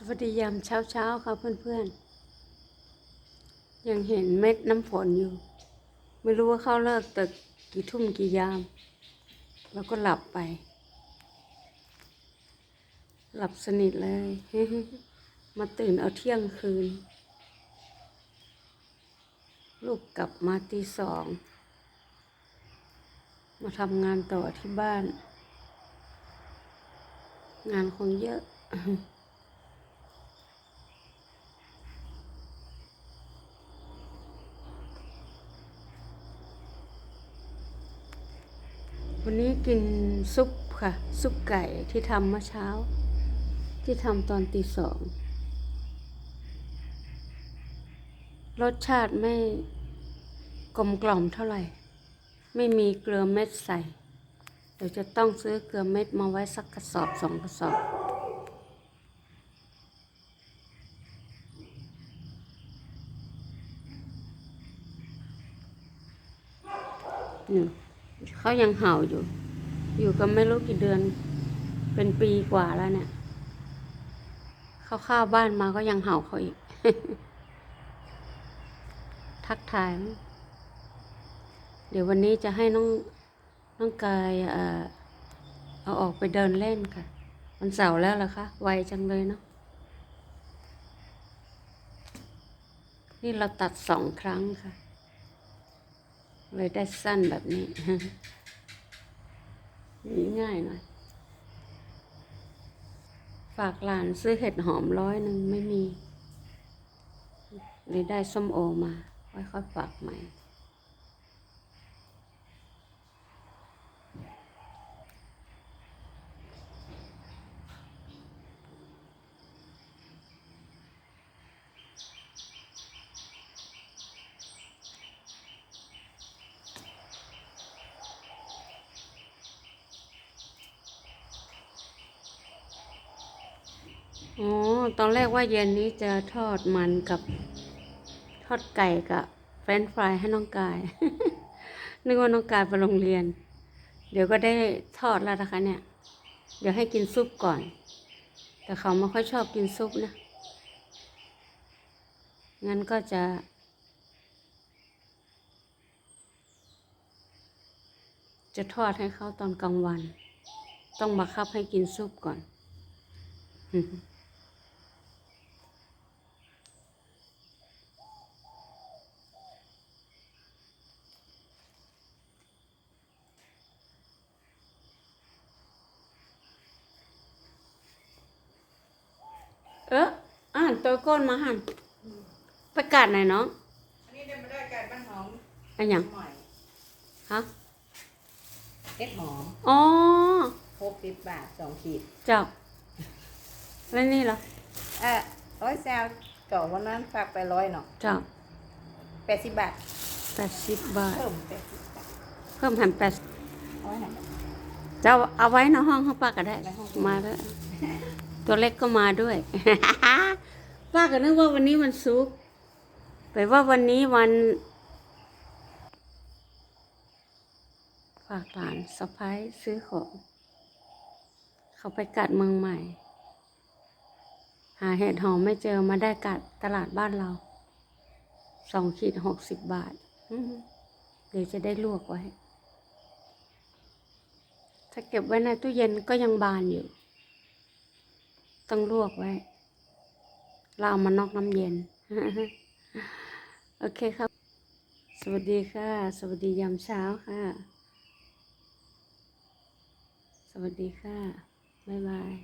สวัสดียามเช้าเช้าๆค่ะเพื่อนๆ ยังเห็นเม็ดน้ำฝนอยู่ ไม่รู้ว่าเข้าเลิกตึกกี่ทุ่มกี่ยาม แล้วก็หลับไป หลับสนิทเลย มาตื่นเอาเที่ยงคืน ลูกกลับมาตีสอง มาทำงานต่อที่บ้าน งานคงเยอะ วันนี้กินซุปค่ะ ซุปไก่ที่ทำเมื่อเช้า ที่ทำตอนตีสอง รสชาติไม่กลมกล่อมเท่าไหร่ ไม่มีเกลือเม็ดใส่ เดี๋ยวจะต้องซื้อเกลือเม็ดมาไว้สักกระสอบสองกระสอบนี่ เขายังเห่าอยู่ อยู่กันไม่รู้กี่เดือน เป็นปีกว่าแล้วเนี่ย เขาเข้าบ้านมาก็ยังเห่าเขาอีก ทักทาย เดี๋ยววันนี้จะให้น้องน้องกายเออเอาออกไปเดินเล่นค่ะ วันเสาร์แล้วล่ะคะ ไวจังเลยเนาะ นี่เราตัดสองครั้งค่ะ เลยได้สั้นแบบนี้นี่ง่ายหน่อย ฝากหลานซื้อเห็ดหอมร้อยหนึ่งไม่มีเลยได้ส้มโอมาไว้ค่อยฝากใหม่ อ๋อ ตอนแรกว่าเย็นนี้จะทอดมันกับทอดไก่กับเฟรนช์ฟรายให้น้องกาย นึกว่าน้องกายไปโรงเรียน เดี๋ยวก็ได้ทอดแล้วนะคะเนี่ย เดี๋ยวให้กินซุปก่อน แต่เขาไม่ค่อยชอบกินซุปนะ งั้นก็จะจะทอดให้เขาตอนกลางวัน ต้องบังคับให้กินซุปก่อน เอออ่านตัวก้นมาหันประกาศหน่อยน้องอันนี้ได้มาได้การบ้านหอมอันหยังใหม่ฮะเอ็ดหอมอ๋อหกสิบบาทสองขีดเจ้าแล้วนี่เหรอเออร้อยแซวเก่าวันนั้นฝากไปร้อยเนาะเจ้าแปดสิบบาทแปดสิบบาท เพิ่มแปดสิบบาทเพิ่มแฮมแปดเอาไว้ไหนเจ้าเอาไว้ในห้องเขาป้าก็ได้ ในห้อง มาแล้ว ตัวเล็กก็มาด้วย ป้าก็นึกว่าวันนี้มันซุกร์ไปว่าวันนี้วันฝากหลานสะพ้ายซื้อของ เขาไปกัดเมืองใหม่ หาเห็ดหอมไม่เจอมาได้กัดตลาดบ้านเราสองขีดหกสิบบาท เดี๋ยวจะได้ลวกไว้ ถ้าเก็บไว้ในตู้เย็นก็ยังบานอยู่ ต้องลวกไว้ เราเอามานอกน้ำเย็น โอเคครับ สวัสดีค่ะ สวัสดียามเช้าค่ะ สวัสดีค่ะ บ๊ายบาย